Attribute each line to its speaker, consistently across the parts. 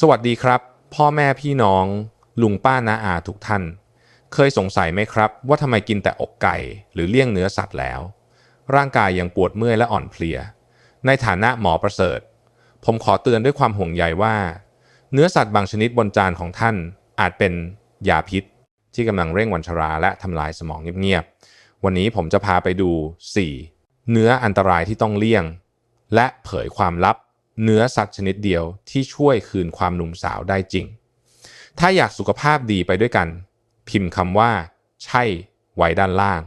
Speaker 1: สวัสดีครับ พ่อแม่พี่น้อง ลุงป้าน้าอาทุกท่าน เคยสงสัยไหมครับ ว่าทำไมกินแต่อกไก่ หรือเลี่ยงเนื้อสัตว์แล้ว ร่างกายยังปวดเมื่อยและอ่อนเพลีย ในฐานะหมอประเสริฐ ผมขอเตือนด้วยความห่วงใยว่า เนื้อสัตว์บางชนิดบนจานของท่าน อาจเป็นยาพิษ ที่กำลังเร่งวันชราและทำลายสมองเงียบๆวันนี้ผมจะพาไปดู 4. เนื้ออันตรายที่ต้องเลี่ยง และเผยความลับ เนื้อสัตว์ชนิดเดียวที่ช่วยคืนความหนุ่มสาวได้จริง ถ้าอยากสุขภาพดีไปด้วยกัน พิมพ์คำว่า ใช่ไว้ด้านล่าง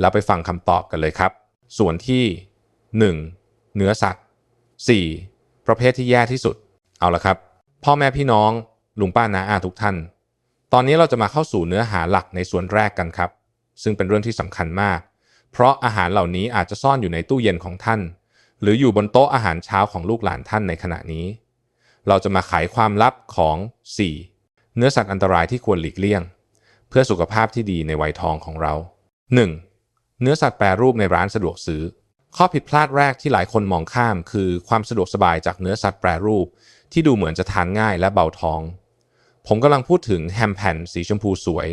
Speaker 1: แล้วไปฟังคำตอบกันเลยครับ ส่วนที่ 1. เนื้อสัตว์ 4. ประเภทที่แย่ที่สุด เอาละครับ พ่อแม่พี่น้องลุงป้านาอาทุกท่าน ตอนนี้เราจะมาเข้าสู่เนื้อหาหลักในส่วนแรกกันครับ ซึ่งเป็นเรื่องที่สำคัญมาก เพราะอาหารเหล่านี้อาจจะซ่อนอยู่ในตู้เย็นของท่าน หรืออยู่บนโต๊ะอาหารเช้าของลูกหลานท่านในขณะนี้ เราจะมาไขความลับของ 4. เนื้อสัตว์อันตรายที่ควรหลีกเลี่ยง เพื่อสุขภาพที่ดีในวัยทองของเรา 1. เนื้อสัตว์แปรรูปในร้านสะดวกซื้อ ข้อผิดพลาดแรกที่หลายคนมองข้ามคือความสะดวกสบายจากเนื้อสัตว์แปรรูป ที่ดูเหมือนจะทานง่ายและเบาท้อง ผมกำลังพูดถึงแฮมแผ่นสีชมพูสวย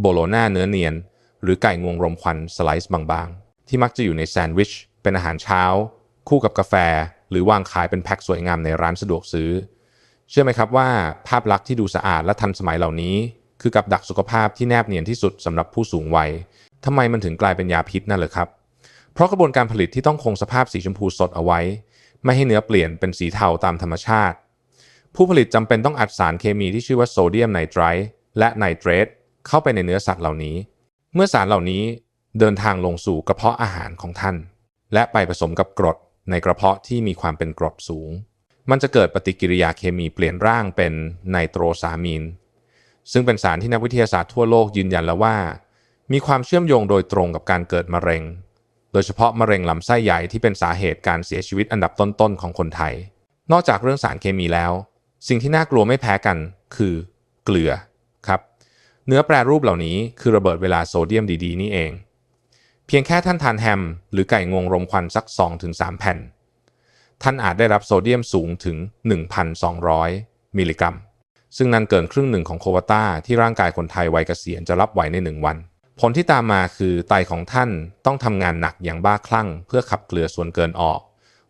Speaker 1: โบโลน่าเนื้อเนียน หรือไก่งวงรมควันสไลซ์บางๆ ที่มักจะอยู่ในแซนด์วิช เป็นอาหารเช้า คู่กับกาแฟ หรือวางขายเป็นแพ็คสวยงามในร้านสะดวกซื้อ เชื่อไหมครับว่าภาพลักษณ์ที่ดูสะอาดและทันสมัยเหล่านี้ คือกับดักสุขภาพที่แนบเนียนที่สุดสำหรับผู้สูงวัยทำไมมันถึงกลายเป็นยาพิษนั่นเลยครับ เพราะกระบวนการผลิตที่ต้องคงสภาพสีชมพูสดเอาไว้ ไม่ให้เนื้อเปลี่ยนเป็นสีเทาตามธรรมชาติ ผู้ผลิตจำเป็นต้องอัดสารเคมีที่ชื่อว่าโซเดียมไนไตรต์และไนเตรตเข้าไปในเนื้อสัตว์เหล่านี้ เมื่อสารเหล่านี้เดินทางลงสู่กระเพาะอาหารของท่าน และไปผสมกับกรด ในกระเพาะที่มีความเป็นกรดสูง มันจะเกิดปฏิกิริยาเคมีเปลี่ยนร่างเป็นไนโตรซามีน ซึ่งเป็นสารที่นักวิทยาศาสตร์ทั่วโลกยืนยันแล้วว่า มีความเชื่อมโยงโดยตรงกับการเกิดมะเร็ง โดยเฉพาะมะเร็งลำไส้ใหญ่ที่เป็นสาเหตุการเสียชีวิตอันดับต้นๆของคนไทย นอกจากเรื่องสารเคมีแล้ว สิ่งที่น่ากลัวไม่แพ้กันคือ เกลือครับ เนื้อแปรรูปเหล่านี้คือระเบิดเวลาโซเดียมดีๆนี่เอง เพียงแค่ท่านทานแฮม หรือไก่งวงรมควันสัก 2-3 แผ่น ท่านอาจได้รับโซเดียมสูงถึง 1,200 มิลลิกรัม ซึ่งนั่นเกินครึ่งหนึ่งของโควตาที่ร่างกายคนไทยวัยเกษียณจะรับไหวใน 1 วัน ผลที่ตามมาคือไตของท่านต้องทำงานหนักอย่างบ้าคลั่ง เพื่อขับเกลือส่วนเกินออก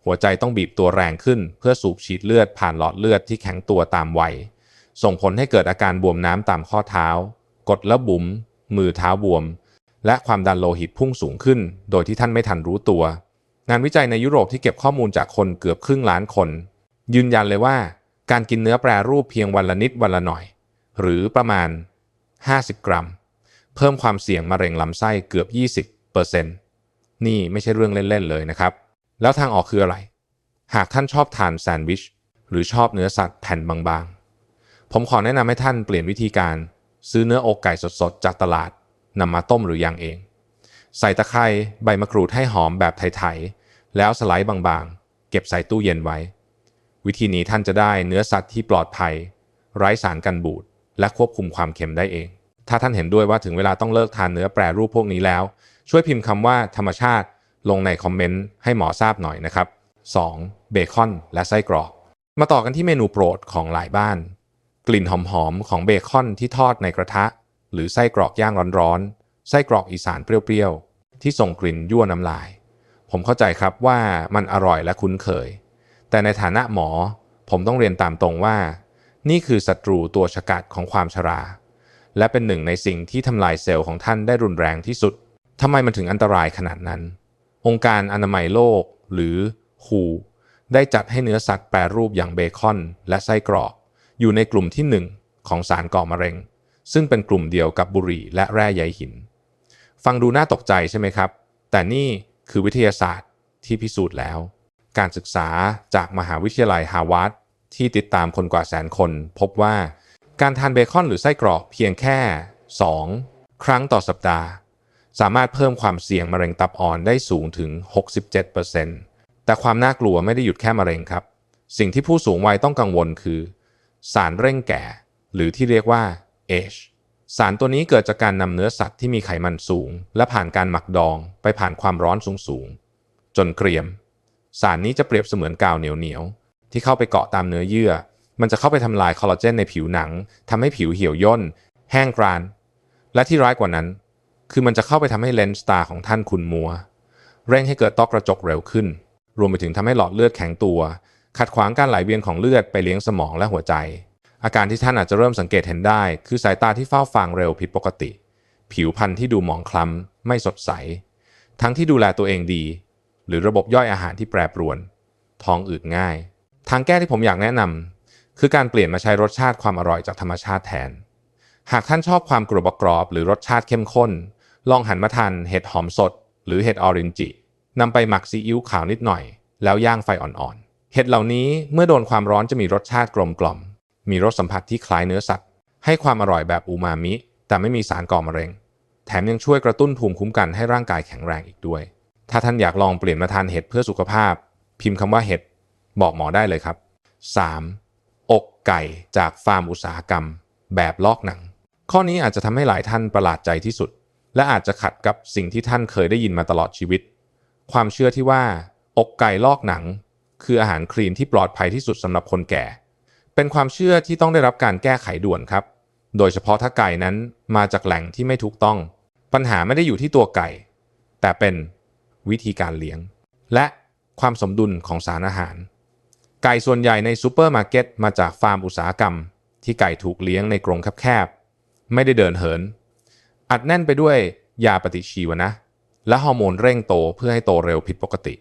Speaker 1: หัวใจต้องบีบตัวแรงขึ้น เพื่อสูบฉีดเลือดผ่านหลอดเลือดที่แข็งตัวตามวัย ส่งผลให้เกิดอาการบวมน้ำตามข้อเท้า กดและบุ๋มมือเท้าบวม และความดันโลหิตพุ่งสูงขึ้น โดยที่ท่านไม่ทันรู้ตัว งานวิจัยในยุโรปที่เก็บข้อมูลจากคนเกือบครึ่งล้านคน ยืนยันเลยว่า การกินเนื้อแปรรูปเพียงวันละนิดวันละหน่อย หรือประมาณ 50 กรัม เพิ่มความเสี่ยงมะเร็งลำไส้เกือบ 20เปอร์เซ็นต์นี่ไม่ใช่เรื่องเล่นๆเลยนะครับ แล้วทางออกคืออะไร หากท่านชอบทานแซนด์วิชหรือชอบเนื้อสัตว์แผ่นบางๆ ผมขอแนะนำให้ท่านเปลี่ยนวิธีการ ซื้อเนื้ออกไก่สดๆ จากตลาด นำมาต้มหรือย่างเอง ใส่ตะไคร้ใบมะกรูดให้หอมแบบไทยๆ แล้วสไลด์บางๆ เก็บใส่ตู้เย็นไว้ วิธีนี้ท่านจะได้เนื้อสัตว์ที่ปลอดภัย ไร้สารกันบูดและควบคุมความเค็มได้เอง ถ้าท่านเห็นด้วยว่าถึงเวลาต้องเลิกทานเนื้อแปรรูปพวกนี้แล้ว ช่วยพิมพ์คำว่าธรรมชาติลงในคอมเมนต์ให้หมอทราบหน่อยนะครับ 2. เบคอนและไส้กรอก มาต่อกันที่เมนูโปรดของหลายบ้าน กลิ่นหอมๆของเบคอนที่ทอดในกระทะ หรือไส้กรอกย่างร้อนๆ ไส้กรอกอีสานเปรี้ยวๆ ที่ส่งกลิ่นยั่วน้ำลาย ผมเข้าใจครับว่ามันอร่อยและคุ้นเคย แต่ในฐานะหมอ ผมต้องเรียนตามตรงว่า นี่คือศัตรูตัวฉกัดของความชรา และเป็นหนึ่งในสิ่งที่ทำลายเซลล์ของท่านได้รุนแรงที่สุดทำไมมันถึงอันตรายขนาดนั้น องค์การอนามัยโลก หรือ WHO ได้จัดให้เนื้อสัตว์แปรรูปอย่างเบคอน และไส้กรอก อยู่ในกลุ่มที่ 1 ของสารก่อมะเร็ง ซึ่งเป็นกลุ่มเดียวกับบุหรี่และแร่ใยหิน ฟังดูน่าตกใจใช่ไหมครับ แต่นี่คือวิทยาศาสตร์ที่พิสูจน์แล้ว การศึกษาจากมหาวิทยาลัยฮาวาดที่ติดตามคนกว่าแสนคน พบว่าการทานเบคอนหรือไส้กรอกเพียงแค่ 2 ครั้งต่อสัปดาห์ สามารถเพิ่มความเสี่ยงมะเร็งตับอ่อนได้สูงถึง 67%แต่ความน่ากลัวไม่ได้หยุดแค่มะเร็งครับ สิ่งที่ผู้สูงวัยต้องกังวลคือ สารเร่งแก่ หรือที่เรียกว่า age สารตัวนี้เกิดจากการนำเนื้อสัตว์ที่มีไขมันสูง และผ่านการหมักดองไปผ่านความร้อนสูงๆ จนเกรียม สารนี้จะเปรียบเสมือนกาวเหนียวๆ ที่เข้าไปเกาะตามเนื้อเยื่อ มันจะเข้าไปทำลายคอลลาเจนในผิวหนังทำให้ผิวเหี่ยวย่น แห้งกราน และที่ร้ายกว่านั้น คือมันจะเข้าไปทำให้เลนส์ตาของท่านขุ่นมัว เร่งให้เกิดต้อกระจกเร็วขึ้น รวมไปถึงทำให้หลอดเลือดแข็งตัว ขัดขวางการไหลเวียนของเลือดไปเลี้ยงสมองและหัวใจ อาการที่ท่านอาจจะเริ่มสังเกตเห็นได้ คือสายตาที่เฝ้าฟางเร็วผิดปกติ ผิวพรรณที่ดูหมองคล้ำ ไม่สดใส ทั้งที่ดูแลตัวเองดี หรือระบบย่อยอาหารที่แปรปรวน ท้องอืดง่าย ทางแก้ที่ผมอยากแนะนำคือการเปลี่ยนมาใช้รสชาติความอร่อยจากธรรมชาติแทน หากท่านชอบความกรุบกรอบหรือรสชาติเข้มข้น ลองหันมาทานเห็ดหอมสด หรือเห็ดออรินจินำไปหมักซีอิ๊วขาวนิดหน่อย แล้วย่างไฟอ่อนๆ เห็ดเหล่านี้เมื่อโดนความร้อนจะมีรสชาติกลมกล่อม มีรสสัมผัสที่คล้ายเนื้อสัตว์ ให้ความอร่อยแบบอูมามิ แต่ไม่มีสารก่อมะเร็ง แถมยังช่วยกระตุ้นภูมิคุ้มกันให้ร่างกายแข็งแรงอีกด้วย ถ้าท่านอยากลองเปลี่ยนมาทานเห็ดเพื่อสุขภาพ พิมพ์คำว่าเห็ดบอกหมอได้เลยครับ 3. อกไก่จากฟาร์มอุตสาหกรรม แบบลอกหนัง ข้อนี้อาจจะทำให้หลายท่านประหลาดใจที่สุด และอาจจะขัดกับสิ่งที่ท่านเคยได้ยินมาตลอดชีวิต ความเชื่อที่ว่า อกไก่ลอกหนัง คืออาหารคลีนที่ปลอดภัยที่สุดสำหรับคนแก่ เป็นความเชื่อที่ต้องได้รับการแก้ไขด่วนครับ โดยเฉพาะถ้าไก่นั้นมาจากแหล่งที่ไม่ถูกต้อง ปัญหาไม่ได้อยู่ที่ตัวไก่ แต่เป็นวิธีการเลี้ยง และความสมดุลของสารอาหาร ไก่ส่วนใหญ่ในซูเปอร์มาร์เก็ตมาจากฟาร์มอุตสาหกรรม ที่ไก่ถูกเลี้ยงในกรงแคบๆไม่ได้เดินเหิน อัดแน่นไปด้วยยาปฏิชีวนะ และฮอร์โมนเร่งโตเพื่อให้โตเร็วผิดปกติ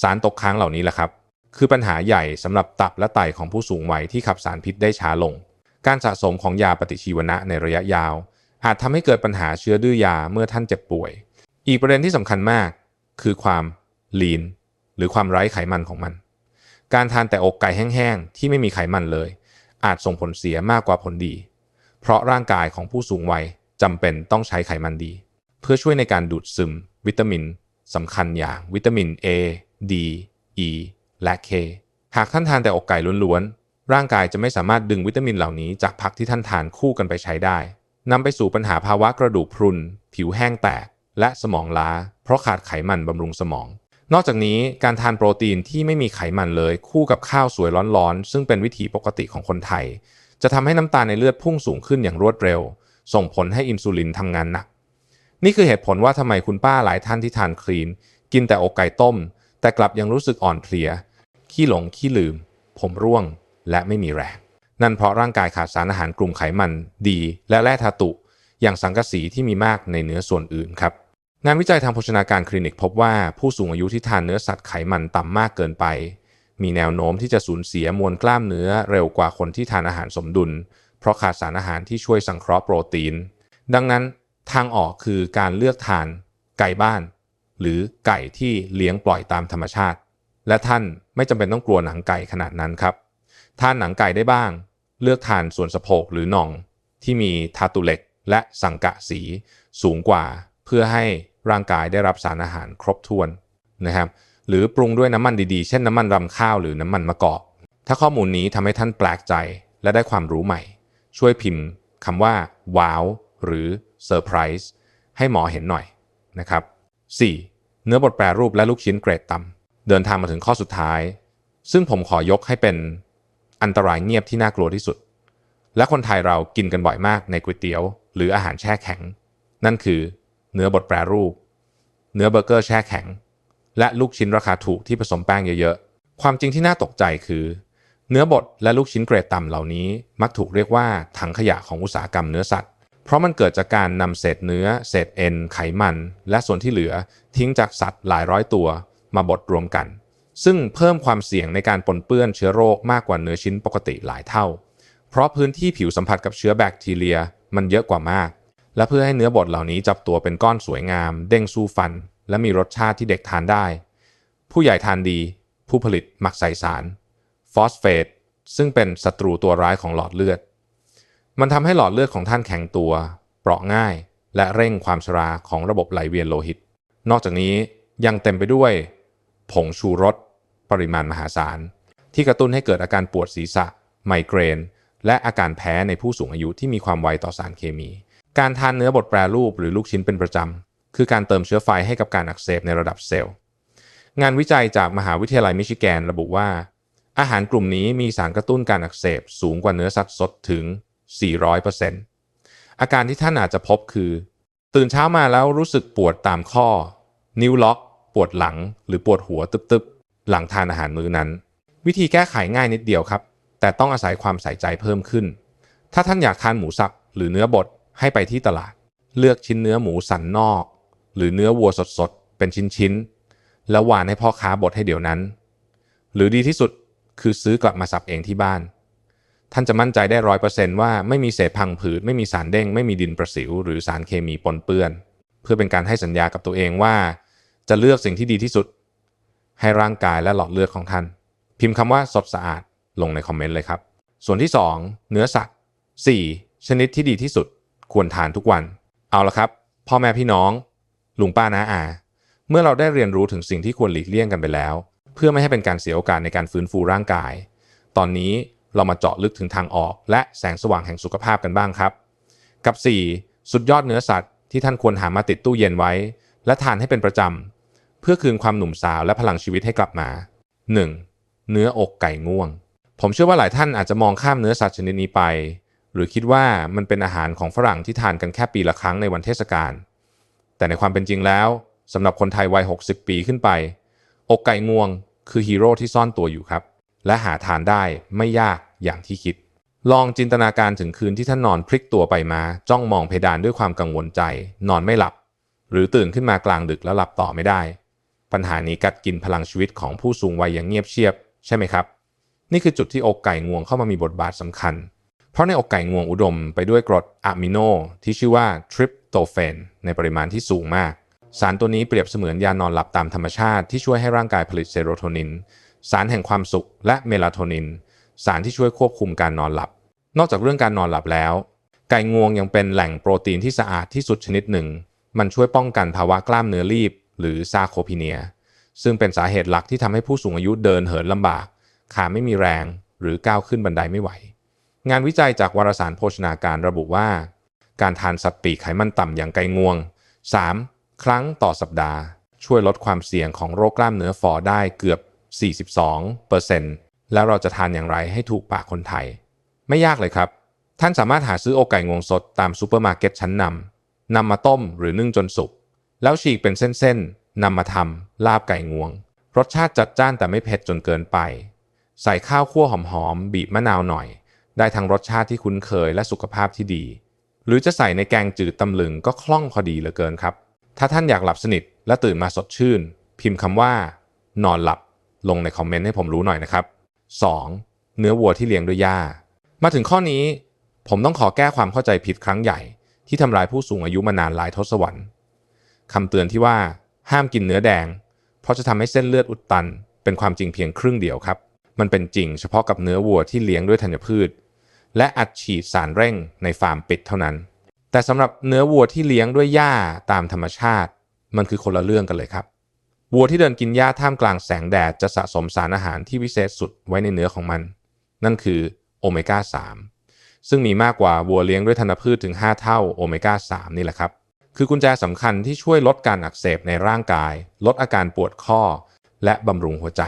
Speaker 1: สารตกค้างเหล่านี้แหละครับ คือปัญหาใหญ่สำหรับตับและไตของผู้สูงวัยที่ขับสารพิษได้ช้าลง การสะสมของยาปฏิชีวนะในระยะยาว อาจทำให้เกิดปัญหาเชื้อดื้อยาเมื่อท่านเจ็บป่วย อีกประเด็นที่สำคัญมาก คือความลีนหรือความไร้ไขมันของมัน การทานแต่อกไก่แห้งๆที่ไม่มีไขมันเลย อาจส่งผลเสียมากกว่าผลดี เพราะร่างกายของผู้สูงวัยจำเป็นต้องใช้ไขมันดี เพื่อช่วยในการดูดซึม วิตามินสำคัญอย่างวิตามิน A D E และ K หากท่านทานแต่อกไก่ล้วนๆ ร่างกายจะไม่สามารถดึงวิตามินเหล่านี้จากผักที่ท่านทานคู่กันไปใช้ได้นำไปสู่ปัญหาภาวะกระดูกพรุน ผิวแห้งแตก และสมองล้า เพราะขาดไขมันบำรุงสมอง นอกจากนี้การทานโปรตีนที่ไม่มีไขมันเลยคู่กับข้าวสวยร้อนๆ ซึ่งเป็นวิถีปกติของคนไทย จะทำให้น้ำตาลในเลือดพุ่งสูงขึ้นอย่างรวดเร็ว ส่งผลให้อินซูลินทำงานหนัก นี่คือเหตุผลว่าทำไมคุณป้าหลายท่านที่ทานคลีน กินแต่อกไก่ต้ม แต่กลับยังรู้สึกอ่อนเพลีย ขี้หลงขี้ลืม ผมร่วงและไม่มีแรง นั่นเพราะร่างกายขาดสารอาหารกลุ่มไขมันดี และแร่ธาตุ อย่างสังกะสีที่มีมากในเนื้อส่วนอื่นครับ งานวิจัยทางโภชนาการคลินิกพบว่าผู้สูงอายุที่ทานเนื้อสัตว์ไขมันต่ำมากเกินไป มีแนวโน้มที่จะสูญเสียมวลกล้ามเนื้อเร็วกว่าคนที่ทานอาหารสมดุล เพราะขาดสารอาหารที่ช่วยสังเคราะห์โปรตีน ดังนั้นทางออกคือการเลือกทานไก่บ้าน หรือไก่ที่เลี้ยงปล่อยตามธรรมชาติ และท่านไม่จำเป็นต้องกลัวหนังไก่ขนาดนั้นครับทานหนังไก่ได้บ้าง เลือกทานส่วนสะโพกหรือน่องที่มีธาตุเหล็กและสังกะสีสูงกว่า เพื่อให้ร่างกายได้รับสารอาหารครบถ้วนนะครับหรือปรุงด้วยน้ำมันดีๆ เช่นน้ำมันรำข้าวหรือน้ำมันมะกอก ถ้าข้อมูลนี้ทำให้ท่านแปลกใจและได้ความรู้ใหม่ ช่วยพิมพ์คำว่า ว้าว หรือเซอร์ไพรส์ให้หมอเห็นหน่อยนะครับ 4. เนื้อบดแปรรูปและลูกชิ้นเกรดต่ำ เดินทางมาถึงข้อสุดท้าย ซึ่งผมขอยกให้เป็นอันตรายเงียบที่น่ากลัวที่สุด และคนไทยเรากินกันบ่อยมากในก๋วยเตี๋ยว หรืออาหารแช่แข็ง นั่นคือเนื้อบดแปรรูป เนื้อเบอร์เกอร์แช่แข็ง และลูกชิ้นราคาถูกที่ผสมแป้งเยอะๆ ความจริงที่น่าตกใจคือ เนื้อบดและลูกชิ้นเกรดต่ำเหล่านี้ มักถูกเรียกว่าถังขยะของอุตสาหกรรมเนื้อสัตว์เพราะมันเกิดจากการนำเศษเนื้อ เศษเอ็น ไขมัน และส่วนที่เหลือทิ้งจากสัตว์หลายร้อยตัว มาบดรวมกัน ซึ่งเพิ่มความเสี่ยงในการปนเปื้อนเชื้อโรคมากกว่าเนื้อชิ้นปกติหลายเท่า เพราะพื้นที่ผิวสัมผัสกับเชื้อแบคทีเรียมันเยอะกว่ามาก และเพื่อให้เนื้อบดเหล่านี้จับตัวเป็นก้อนสวยงาม เด้งสู้ฟัน และมีรสชาติที่เด็กทานได้ ผู้ใหญ่ทานดี ผู้ผลิตมักใส่สารฟอสเฟตซึ่งเป็นศัตรูตัวร้ายของหลอดเลือด มันทำให้หลอดเลือดของท่านแข็งตัว เปราะง่าย และเร่งความชราของระบบไหลเวียนโลหิต นอกจากนี้ยังเต็มไปด้วย ผงชูรส ปริมาณมหาศาล ที่กระตุ้นให้เกิดอาการปวดศีรษะ ไมเกรน และอาการแพ้ในผู้สูงอายุที่มีความไวต่อสารเคมี การทานเนื้อบดแปรรูปหรือลูกชิ้นเป็นประจำ คือการเติมเชื้อไฟให้กับการอักเสบในระดับเซลล์ งานวิจัยจากมหาวิทยาลัยมิชิแกนระบุว่า อาหารกลุ่มนี้มีสารกระตุ้นการอักเสบสูงกว่าเนื้อสัตว์สดถึง 400%อาการที่ท่านอาจจะพบคือ ตื่นเช้ามาแล้วรู้สึกปวดตามข้อ นิ้วล็อก วดหลังหรือปวดหัวตึบๆ หลังทานอาหารมื้อนั้น วิธีแก้ไขง่ายนิดเดียวครับ แต่ต้องอาศัยความใส่ใจเพิ่มขึ้น ถ้าท่านอยากทานหมูสับหรือเนื้อบดให้ไปที่ตลาด เลือกชิ้นเนื้อหมูสันนอก หรือเนื้อวัวสดๆ เป็นชิ้นๆ แล้วหวานให้พ่อค้าบดให้เดี๋ยวนั้น หรือดีที่สุดคือซื้อกลับมาสับเองที่บ้าน ท่านจะมั่นใจได้ร้อยเปอร์เซนต์ว่าไม่มีเศษพังผืดไม่มีสารเด้ง ไม่มีดินประสิว หรือสารเคมีปนเปื้อน เพื่อเป็นการให้สัญญากับตัวเองว่า จะเลือกสิ่งที่ดีที่สุด ให้ร่างกายและหลอดเลือดของท่าน พิมพ์คำว่าสดสะอาดลงในคอมเมนต์เลยครับ ส่วนที่ 2 เนื้อสัตว์ 4. ชนิดที่ดีที่สุด ควรทานทุกวัน เอาละครับ พ่อแม่พี่น้อง ลุงป้าน้าอา เมื่อเราได้เรียนรู้ถึงสิ่งที่ควรหลีกเลี่ยงกันไปแล้ว เพื่อไม่ให้เป็นการเสียโอกาสในการฟื้นฟูร่างกาย ตอนนี้เรามาเจาะลึกถึงทางออก และแสงสว่างแห่งสุขภาพกันบ้างครับ กับ 4. สุดยอดเนื้อสัตว์ที่ท่านควรหามาติดตู้เย็นไว้ และทานให้เป็นประจำ เพื่อคืนความหนุ่มสาวและพลังชีวิตให้กลับมา 1. เนื้ออกไก่ง่วง ผมเชื่อว่าหลายท่านอาจจะมองข้ามเนื้อสัตว์ชนิดนี้ไป หรือคิดว่ามันเป็นอาหารของฝรั่งที่ทานกันแค่ปีละครั้งในวันเทศกาล แต่ในความเป็นจริงแล้วสำหรับคนไทยวัย 60 ปีขึ้นไป อกไก่งวงคือฮีโร่ที่ซ่อนตัวอยู่ครับ และหาทานได้ไม่ยากอย่างที่คิด ลองจินตนาการถึงคืนที่ท่านนอนพลิกตัวไปมา จ้องมองเพดานด้วยความกังวลใจ นอนไม่หลับ หรือตื่นขึ้นมากลางดึกแล้วหลับต่อไม่ได้ ปัญหานี้กัดกินพลังชีวิตของผู้สูงวัยอย่างเงียบเชียบใช่ไหมครับ นี่คือจุดที่อกไก่งวงเข้ามามีบทบาทสำคัญ เพราะในอกไก่งวงอุดมไปด้วยกรดอะมิโนที่ชื่อว่าทริปโตเฟนในปริมาณที่สูงมาก สารตัวนี้เปรียบเสมือนยานอนหลับตามธรรมชาติที่ช่วยให้ร่างกายผลิตเซโรโทนิน สารแห่งความสุขและเมลาโทนิน สารที่ช่วยควบคุมการนอนหลับ นอกจากเรื่องการนอนหลับแล้ว ไก่งวงยังเป็นแหล่งโปรตีนที่สะอาดที่สุดชนิดหนึ่ง มันช่วยป้องกันภาวะกล้ามเนื้อรีบ หรือซาโคพีเนีย ซึ่งเป็นสาเหตุหลักที่ทำให้ผู้สูงอายุเดินเหินลำบาก ขาไม่มีแรง หรือก้าวขึ้นบันไดไม่ไหว งานวิจัยจากวารสารโภชนาการระบุว่า การทานสัตว์ปีกไขมันต่ำอย่างไก่งวง 3. ครั้งต่อสัปดาห์ ช่วยลดความเสี่ยงของโรคกล้ามเนื้อฝ่อได้เกือบ 42%แล้วเราจะทานอย่างไรให้ถูกปากคนไทย ไม่ยากเลยครับ ท่านสามารถหาซื้ออกไก่งวงสดตามซูเปอร์มาร์เก็ตชั้นนำนำมาต้มหรือนึ่งจนสุก แล้วฉีกเป็นเส้นๆนำมาทำลาบไก่งวง รสชาติจัดจ้านแต่ไม่เผ็ดจนเกินไป ใส่ข้าวคั่วหอมๆบีบมะนาวหน่อย ได้ทั้งรสชาติที่คุ้นเคยและสุขภาพที่ดี หรือจะใส่ในแกงจืดตำลึงก็คล่องพอดีเหลือเกินครับ ถ้าท่านอยากหลับสนิทและตื่นมาสดชื่น พิมพ์คำว่า นอนหลับ ลงในคอมเมนต์ให้ผมรู้หน่อยนะครับ 2. เนื้อวัวที่เลี้ยงด้วยหญ้า มาถึงข้อนี้ ผมต้องขอแก้ความเข้าใจผิดครั้งใหญ่ ที่ทำลายผู้สูงอายุมานานหลายทศวรรษ คำเตือนที่ว่าห้ามกินเนื้อแดง เพราะจะทำให้เส้นเลือดอุดตัน เป็นความจริงเพียงครึ่งเดียวครับ มันเป็นจริงเฉพาะกับเนื้อวัวที่เลี้ยงด้วยธัญพืช และอัดฉีดสารเร่งในฟาร์มปิดเท่านั้น แต่สำหรับเนื้อวัวที่เลี้ยงด้วยหญ้าตามธรรมชาติ มันคือคนละเรื่องกันเลยครับวัวที่เดินกินหญ้าท่ามกลางแสงแดดจะสะสมสารอาหารที่วิเศษสุดไว้ในเนื้อของมัน นั่นคือโอเมก้า 3 ซึ่งมีมากกว่าวัวเลี้ยงด้วยธัญพืชถึง 5 เท่าโอเมก้า 3 นี่แหละครับ คือกุญแจสำคัญที่ช่วยลดการอักเสบในร่างกาย ลดอาการปวดข้อ และบำรุงหัวใจ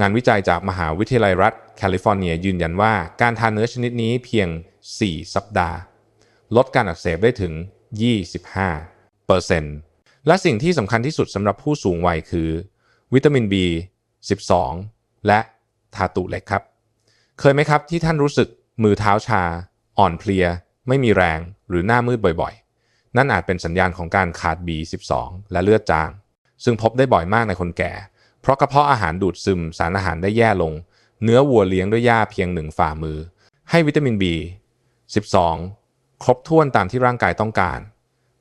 Speaker 1: งานวิจัยจากมหาวิทยาลัยรัฐแคลิฟอร์เนียยืนยันว่าการทานเนื้อชนิดนี้เพียง 4 สัปดาห์ ลดการอักเสบได้ถึง 25เปอร์เซ็นต์และสิ่งที่สำคัญที่สุดสำหรับผู้สูงวัยคือ วิตามิน B 12 และธาตุเหล็กครับ เคยไหมครับที่ท่านรู้สึกมือเท้าชา อ่อนเพลีย ไม่มีแรง หรือหน้ามืดบ่อย นั่นอาจเป็นสัญญาณของการขาด B12 และเลือดจาง ซึ่งพบได้บ่อยมากในคนแก่ เพราะกระเพาะอาหารดูดซึมสารอาหารได้แย่ลง เนื้อวัวเลี้ยงด้วยหญ้าเพียงหนึ่งฝ่ามือ ให้วิตามิน B 12 ครบถ้วนตามที่ร่างกายต้องการ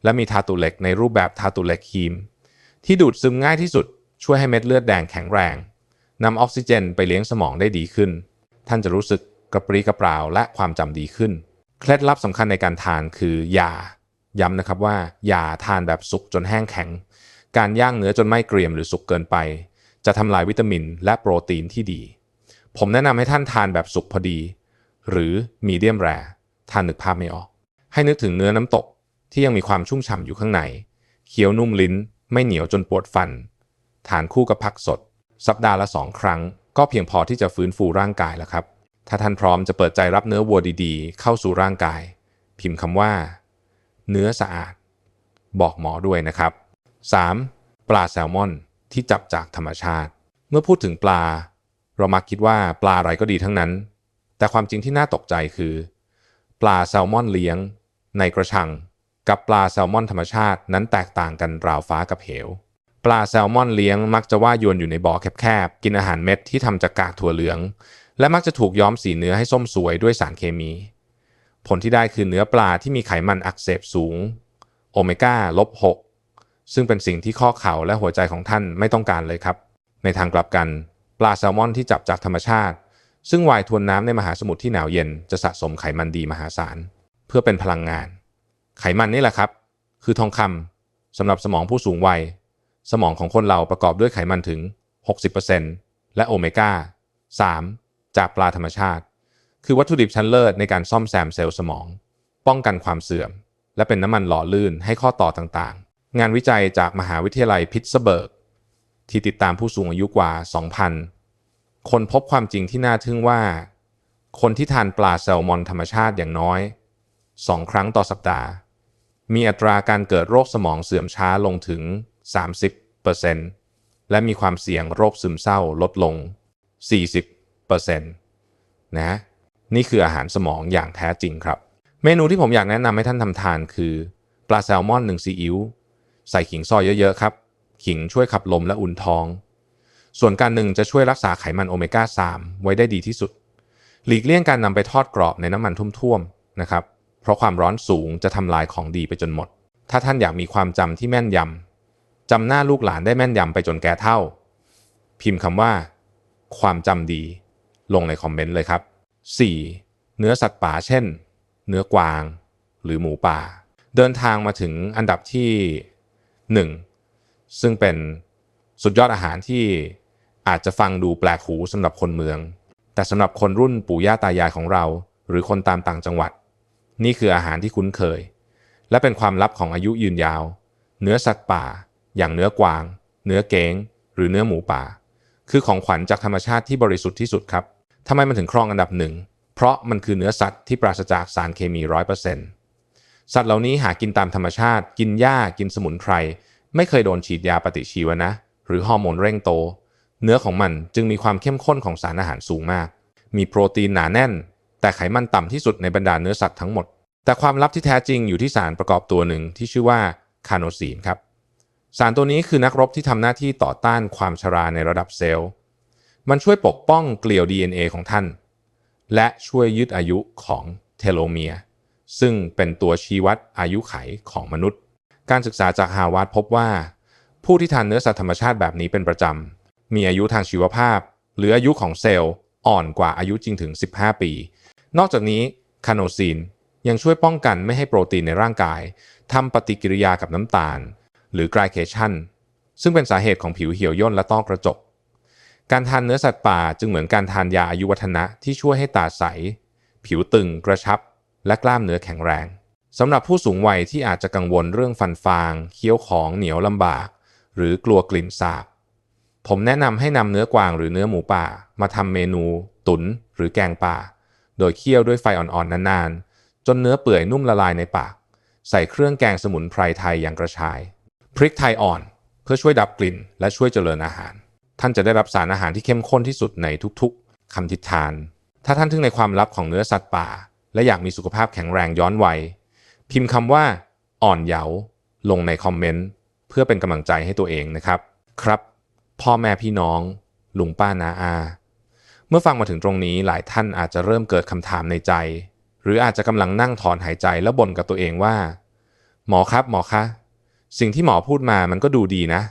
Speaker 1: และมีธาตุเหล็กในรูปแบบธาตุเหล็กฮีม ที่ดูดซึมง่ายที่สุด ช่วยให้เม็ดเลือดแดงแข็งแรงนำออกซิเจนไปเลี้ยงสมองได้ดีขึ้น ท่านจะรู้สึกกระปรี้กระเปร่าและความจำดีขึ้น เคล็ดลับสำคัญในการทานคือ ยา ย้ำนะครับว่าอย่าทานแบบสุกจนแห้งแข็ง การย่างเนื้อจนไม่เกรียมหรือสุกเกินไป จะทำลายวิตามินและโปรตีนที่ดี ผมแนะนำให้ท่านทานแบบสุกพอดี หรือมีเดียมแรทานนึกภาพไม่ออก ให้นึกถึงเนื้อน้ำตกที่ยังมีความชุ่มฉ่ำอยู่ข้างใน เคี้ยวนุ่มลิ้น ไม่เหนียวจนปวดฟัน ทานคู่กับผักสด สัปดาห์ละสองครั้ง ก็เพียงพอที่จะฟื้นฟูร่างกายแล้วครับ ถ้าท่านพร้อมจะเปิดใจรับเนื้อวัวดีๆ เข้าสู่ร่างกาย พิมพ์คำว่า เนื้อสะอาด บอกหมอด้วยนะครับ 3. ปลาแซลมอนที่จับจากธรรมชาติ เมื่อพูดถึงปลา เรามักคิดว่าปลาอะไรก็ดีทั้งนั้น แต่ความจริงที่น่าตกใจคือ ปลาแซลมอนเลี้ยง ในกระชัง กับปลาแซลมอนธรรมชาตินั้นแตกต่างกันราวฟ้ากับเหว ปลาแซลมอนเลี้ยงมักจะว่ายวนอยู่ในบ่อแคบๆกินอาหารเม็ดที่ทำจากกากถั่วเหลือง และมักจะถูกย้อมสีเนื้อให้ส้มสวยด้วยสารเคมี ผลที่ได้คือเนื้อปลาที่มีไขมันอักเสบสูงโอเมก้าลบ6ซึ่งเป็นสิ่งที่ข้อเข่าและหัวใจของท่านไม่ต้องการเลยครับ ในทางกลับกัน ปลาแซลมอนที่จับจากธรรมชาติ ซึ่งว่ายทวนน้ำในมหาสมุทรที่หนาวเย็นจะสะสมไขมันดีมหาศาล เพื่อเป็นพลังงาน ไขมันนี่แหละครับ คือทองคำสำหรับสมองผู้สูงวัย สมองของคนเราประกอบด้วยไขมันถึง 60%และโอเมก้า3จากปลาธรรมชาติ คือวัตถุดิบชั้นเลิศในการซ่อมแซมเซลล์สมอง ป้องกันความเสื่อม และเป็นน้ำมันหล่อลื่นให้ข้อต่อต่างๆ งานวิจัยจากมหาวิทยาลัยพิตสเบิร์ก ที่ติดตามผู้สูงอายุกว่า 2,000 คนพบความจริงที่น่าทึ่งว่า คนที่ทานปลาแซลมอนธรรมชาติอย่างน้อย 2 ครั้งต่อสัปดาห์ มีอัตราการเกิดโรคสมองเสื่อมช้าลงถึง 30%และมีความเสี่ยงโรคซึมเศร้าลดลง 40%นะ นี่คืออาหารสมองอย่างแท้จริงครับ เมนูที่ผมอยากแนะนำให้ท่านทำทานคือปลาแซลมอนหนึ่งซีอิ๊วใส่ขิงซอยเยอะๆครับ ขิงช่วยขับลมและอุ่นท้อง ส่วนการหนึ่งจะช่วยรักษาไขมันโอเมก้า 3 ไว้ได้ดีที่สุด หลีกเลี่ยงการนำไปทอดกรอบในน้ำมันท่วมๆนะครับ เพราะความร้อนสูงจะทำลายของดีไปจนหมด ถ้าท่านอยากมีความจำที่แม่นยำจำหน้าลูกหลานได้แม่นยำไปจนแก่เท่า พิมพ์คำว่า ความจำดี ลงในคอมเมนต์เลยครับ 4. เนื้อสัตว์ป่าเช่น เนื้อกวาง หรือหมูป่า เดินทางมาถึงอันดับที่ 1 ซึ่งเป็นสุดยอดอาหารที่อาจจะฟังดูแปลกหูสำหรับคนเมือง แต่สำหรับคนรุ่นปู่ย่าตายายของเรา หรือคนตามต่างจังหวัด นี่คืออาหารที่คุ้นเคย และเป็นความลับของอายุยืนยาว เนื้อสัตว์ป่า อย่างเนื้อกวาง เนื้อเก้ง หรือเนื้อหมูป่า คือของขวัญจากธรรมชาติที่บริสุทธิ์ที่สุดครับ ทำไมมันถึงครองอันดับหนึ่ง เพราะมันคือเนื้อสัตว์ที่ปราศจากสารเคมีร้อยเปอร์เซ็นต์สัตว์เหล่านี้หากินตามธรรมชาติ กินหญ้า กินสมุนไพร ไม่เคยโดนฉีดยาปฏิชีวนะ หรือฮอร์โมนเร่งโต เนื้อของมันจึงมีความเข้มข้นของสารอาหารสูงมาก มีโปรตีนหนาแน่น แต่ไขมันต่ำที่สุดในบรรดาเนื้อสัตว์ทั้งหมด แต่ความลับที่แท้จริงอยู่ที่สารประกอบตัวหนึ่งที่ชื่อว่าคาโนซีนครับ สารตัวนี้คือนักรบที่ทำหน้าที่ต่อต้านความชราในระดับเซลล์ มันช่วยปกป้องเกลียว DNA ของท่าน และช่วยยืดอายุของเทโลเมียร์ซึ่งเป็นตัวชี้วัดอายุไขของมนุษย์ การศึกษาจากฮาวาดพบว่า ผู้ที่ทานเนื้อสัตว์ธรรมชาติแบบนี้เป็นประจำ มีอายุทางชีวภาพ หรืออายุของเซลล์อ่อนกว่าอายุจริงถึง 15 ปี นอกจากนี้คาโนซีนยังช่วยป้องกันไม่ให้โปรตีนในร่างกายทำปฏิกิริยากับน้ำตาล หรือไกลเคชันซึ่งเป็นสาเหตุของผิวเหี่ยวย่นและต้อกระจก การทานเนื้อสัตว์ป่าจึงเหมือนการทานยาอายุวัฒนะที่ช่วยให้ตาใส ผิวตึงกระชับ และกล้ามเนื้อแข็งแรงสำหรับผู้สูงวัยที่อาจจะกังวลเรื่องฟันฟาง เคี้ยวของเหนียวลำบาก หรือกลัวกลิ่นสาบ ผมแนะนำให้นำเนื้อกวางหรือเนื้อหมูป่า มาทำเมนู ตุน๋นหรือแกงป่า โดยเคี่ยวด้วยไฟอ่อนๆนานๆ จนเนื้อเปื่อยนุ่มละลายในปาก ใส่เครื่องแกงสมุนไพรไทยอย่างกระชาย พริกไทยอ่อน เพื่อช่วยดับกลิ่นและช่วยเจริญอาหาร ท่านจะได้รับสารอาหารที่เข้มข้นที่สุดในทุกๆคำทิทาน ถ้าท่านทึ่งในความลับของเนื้อสัตว์ป่า และอยากมีสุขภาพแข็งแรงย้อนวัย พิมพ์คำว่าอ่อนเยาว์ลงในคอมเมนต์เพื่อเป็นกำลังใจให้ตัวเองนะครับ ครับ พ่อแม่พี่น้อง ลุงป้านาอา เมื่อฟังมาถึงตรงนี้หลายท่านอาจจะเริ่มเกิดคำถามในใจ หรืออาจจะกำลังนั่งถอนหายใจแล้วบ่นกับตัวเองว่า หมอครับหมอคะ สิ่งที่หมอพูดมามันก็ดูดีนะ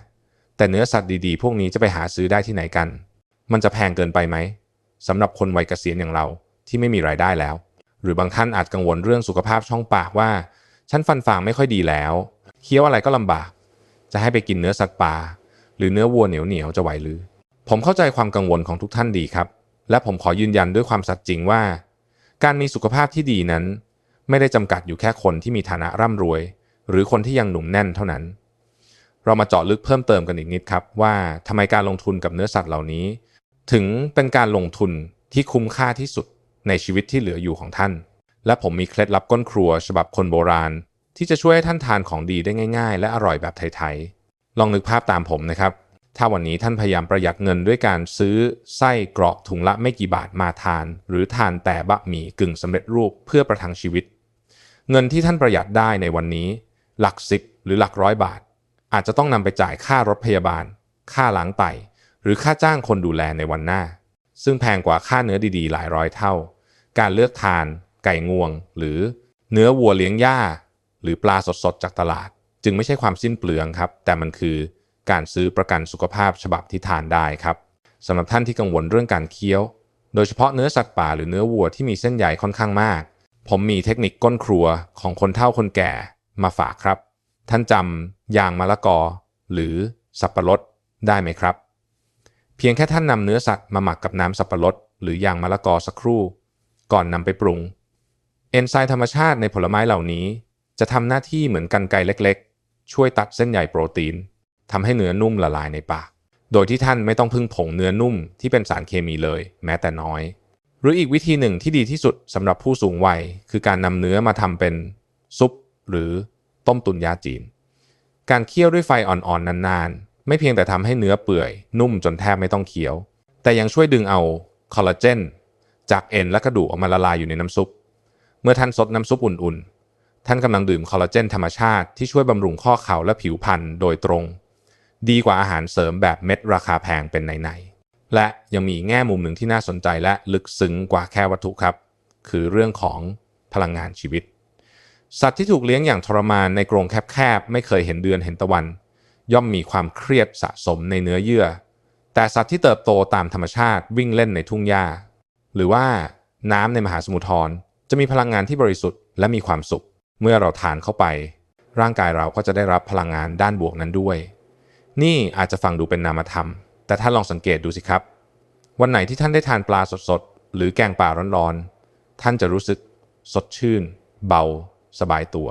Speaker 1: แต่เนื้อสัตว์ดีๆ พวกนี้จะไปหาซื้อได้ที่ไหนกัน มันจะแพงเกินไปไหมสำหรับคนวัยเกษียณอย่างเราที่ไม่มีรายได้แล้ว หรือบางท่านอาจกังวลเรื่องสุขภาพช่องปากว่า ฉันฟันฟางไม่ค่อยดีแล้วเคี้ยวอะไรก็ลำบาก จะให้ไปกินเนื้อสัตว์ป่า หรือเนื้อวัวเหนียวเหนียวๆจะไหวหรือ ผมเข้าใจความกังวลของทุกท่านดีครับ และผมขอยืนยันด้วยความสัตย์จริงว่า การมีสุขภาพที่ดีนั้น ไม่ได้จำกัดอยู่แค่คนที่มีฐานะร่ำรวย หรือคนที่ยังหนุ่มแน่นเท่านั้น เรามาเจาะลึกเพิ่มเติมกันอีกนิดครับว่าทำไมการลงทุนกับเนื้อสัตว์เหล่านี้ ถึงเป็นการลงทุนที่คุ้มค่าที่สุดในชีวิตที่เหลืออยู่ของท่าน และผมมีเคล็ดลับก้นครัว ฉบับคนโบราณ ที่จะช่วยให้ท่านทานของดีได้ง่าย ๆ และอร่อยแบบไทยๆลองนึกภาพตามผมนะครับ ถ้าวันนี้ท่านพยายามประหยัดเงินด้วยการซื้อไส้กรอกถุงละไม่กี่บาทมาทาน หรือทานแต่บะหมี่กึ่งสำเร็จรูปเพื่อประทังชีวิต เงินที่ท่านประหยัดได้ในวันนี้ หลักสิบหรือหลักร้อยบาท อาจจะต้องนำไปจ่ายค่ารถพยาบาล ค่าล้างไต หรือค่าจ้างคนดูแลในวันหน้า ซึ่งแพงกว่าค่าเนื้อดีๆ หลายร้อยเท่า การเลือกทาน ไก่งวง หรือเนื้อวัวเลี้ยงหญ้า หรือปลาสดๆ จากตลาด จึงไม่ใช่ความสิ้นเปลืองครับ แต่มันคือการซื้อประกันสุขภาพฉบับที่ทานได้ครับสำหรับท่านที่กังวลเรื่องการเคี้ยว โดยเฉพาะเนื้อสัตว์ป่าหรือเนื้อวัวที่มีเส้นใยค่อนข้างมาก ผมมีเทคนิคก้นครัวของคนเฒ่าคนแก่มาฝากครับ ท่านจำ ยางมะละกอ หรือสับปะรดได้ไหมครับ เพียงแค่ท่านนำเนื้อสัตว์มาหมักกับน้ำสับปะรดหรือยางมะละกอสักครู่ ก่อนนำไปปรุง เอนไซม์ธรรมชาติในผลไม้เหล่านี้ จะทำหน้าที่เหมือนกันไกรเล็กๆ ช่วยตัดเส้นใยโปรตีนทำให้เนื้อนุ่มละลายในปาก โดยที่ท่านไม่ต้องพึ่งผงเนื้อนุ่มที่เป็นสารเคมีเลย แม้แต่น้อย หรืออีกวิธีหนึ่งที่ดีที่สุดสำหรับผู้สูงวัย คือการนำเนื้อมาทำเป็นซุป หรือต้มตุนยาจีน การเคี่ยวด้วยไฟอ่อนๆนานๆ ไม่เพียงแต่ทำให้เนื้อเปื่อย นุ่มจนแทบไม่ต้องเคี้ยว แต่ยังช่วยดึงเอาคอลลาเจนจากเอ็นและกระดูกออกมาละลายอยู่ในน้ำซุป เมื่อท่านซดน้ำซุปอุ่นๆ ท่านกำลังดื่มคอลลาเจนธรรมชาติที่ช่วยบำรุงข้อเข่าและผิวพรรณโดยตรง ดีกว่าอาหารเสริมแบบเม็ดราคาแพงเป็นไหนๆ และยังมีแง่มุมหนึ่งที่น่าสนใจและลึกซึ้งกว่าแค่วัตถุครับ คือเรื่องของพลังงานชีวิต สัตว์ที่ถูกเลี้ยงอย่างทรมานในกรงแคบๆไม่เคยเห็นเดือนเห็นตะวัน ย่อมมีความเครียดสะสมในเนื้อเยื่อ แต่สัตว์ที่เติบโตตามธรรมชาติวิ่งเล่นในทุ่งหญ้า หรือว่าน้ำในมหาสมุทรจะมีพลังงานที่บริสุทธิ์และมีความสุข เมื่อเราทานเข้าไป ร่างกายเราก็จะได้รับพลังงานด้านบวกนั้นด้วย นี่อาจจะฟังดูเป็นนามธรรม แต่ท่านลองสังเกตดูสิครับ วันไหนที่ท่านได้ทานปลาสดๆหรือแกงป่าร้อนๆท่านจะรู้สึก สดชื่น เบา สบายตัว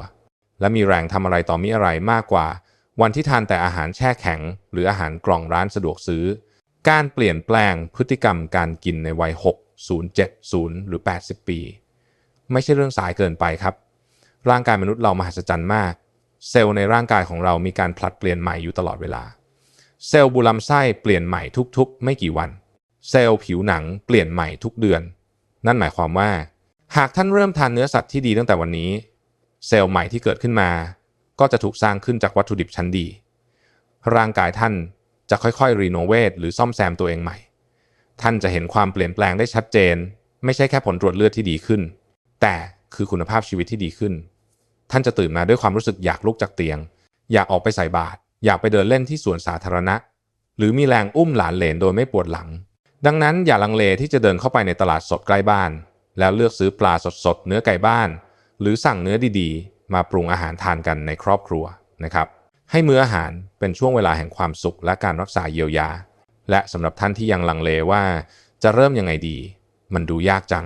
Speaker 1: และมีแรงทำอะไรต่อมีอะไรมากกว่า วันที่ทานแต่อาหารแช่แข็ง หรืออาหารกล่องร้านสะดวกซื้อ การเปลี่ยนแปลงพฤติกรรมการกินในวัย 6 0 7 0 หรือ 80 ปี ไม่ใช่เรื่องสายเกินไปครับ ร่างกายมนุษย์เรามหัศจรรย์มาก เซลล์ในร่างกายของเรามีการผลัดเปลี่ยนใหม่อยู่ตลอดเวลา เซลล์บุลำไส้เปลี่ยนใหม่ทุกๆ ไม่กี่วัน เซลล์ผิวหนังเปลี่ยนใหม่ทุกเดือน นั่นหมายความว่าหากท่านเริ่มทานเนื้อสัตว์ที่ดีตั้งแต่วันนี้ เซลล์ใหม่ที่เกิดขึ้นมา ก็จะถูกสร้างขึ้นจากวัตถุดิบชั้นดี ร่างกายท่านจะค่อยๆรีโนเวทหรือซ่อมแซมตัวเองใหม่ ท่านจะเห็นความเปลี่ยนแปลงได้ชัดเจน ไม่ใช่แค่ผลตรวจเลือดที่ดีขึ้น แต่คือคุณภาพชีวิตที่ดีขึ้น ท่านจะตื่นมาด้วยความรู้สึกอยากลุกจากเตียง อยากออกไปใส่บาตรอยากไปเดินเล่นที่สวนสาธารณะ หรือมีแรงอุ้มหลานเหลนโดยไม่ปวดหลัง ดังนั้นอย่าลังเลที่จะเดินเข้าไปในตลาดสดใกล้บ้าน แล้วเลือกซื้อปลาสดๆเนื้อไก่บ้าน หรือสั่งเนื้อดีๆ มาปรุงอาหารทานกันในครอบครัวนะครับ ให้มื้ออาหารเป็นช่วงเวลาแห่งความสุขและการรักษาเยียวยา และสำหรับท่านที่ยังลังเลว่าจะเริ่มยังไงดี มันดูยากจัง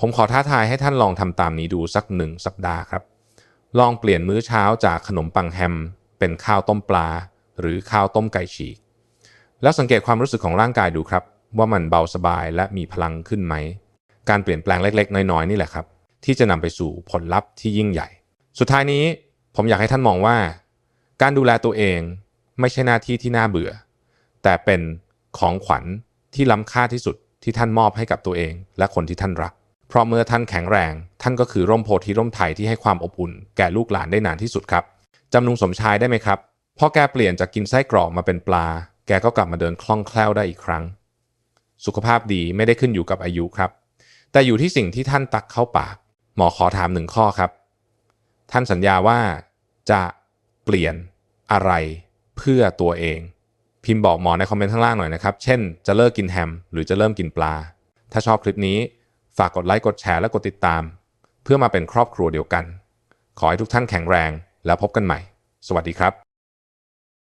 Speaker 1: ผมขอท้าทายให้ท่านลองทำตามนี้ดูสักหนึ่งสัปดาห์ครับ ลองเปลี่ยนมื้อเช้าจากขนมปังแฮม เป็นข้าวต้มปลา หรือข้าวต้มไก่ฉีก แล้วสังเกตความรู้สึกของร่างกายดูครับ ว่ามันเบาสบายและมีพลังขึ้นไหม การเปลี่ยนแปลงเล็ก ๆ น้อยๆนี่แหละครับ ที่จะนำไปสู่ผลลัพธ์ที่ยิ่งใหญ่ สุดท้ายนี้ผมอยากให้ท่านมองว่า การดูแลตัวเองไม่ใช่หน้าที่ที่น่าเบื่อ แต่เป็นของขวัญที่ล้ำค่าที่สุดที่ท่านมอบให้กับตัวเอง และคนที่ท่านรัก เพราะเมื่อท่านแข็งแรง ท่านก็คือร่มโพธิร่มไทยที่ให้ความอบอุ่นแก่ลูกหลานได้นานที่สุดครับจำนุงสมชายได้ไหมครับพอแกเปลี่ยนจากกินไส้กรอกมาเป็นปลา แกก็กลับมาเดินคล่องแคล่วได้อีกครั้ง สุขภาพดีไม่ได้ขึ้นอยู่กับอายุครับ แต่อยู่ที่สิ่งที่ท่านตักเข้าปาก หมอขอถามหนึ่งข้อครับ ท่านสัญญาว่าจะเปลี่ยนอะไรเพื่อตัวเอง พิมพ์บอกหมอในคอมเมนต์ข้างล่างหน่อยนะครับ เช่น จะเลิกกินแฮม หรือจะเริ่มกินปลา ถ้าชอบคลิปนี้ฝากกดไลค์กดแชร์และกดติดตาม เพื่อมาเป็นครอบครัวเดียวกัน ขอให้ทุกท่านแข็งแรงแล้วพบกันใหม่ สวัสดีครับ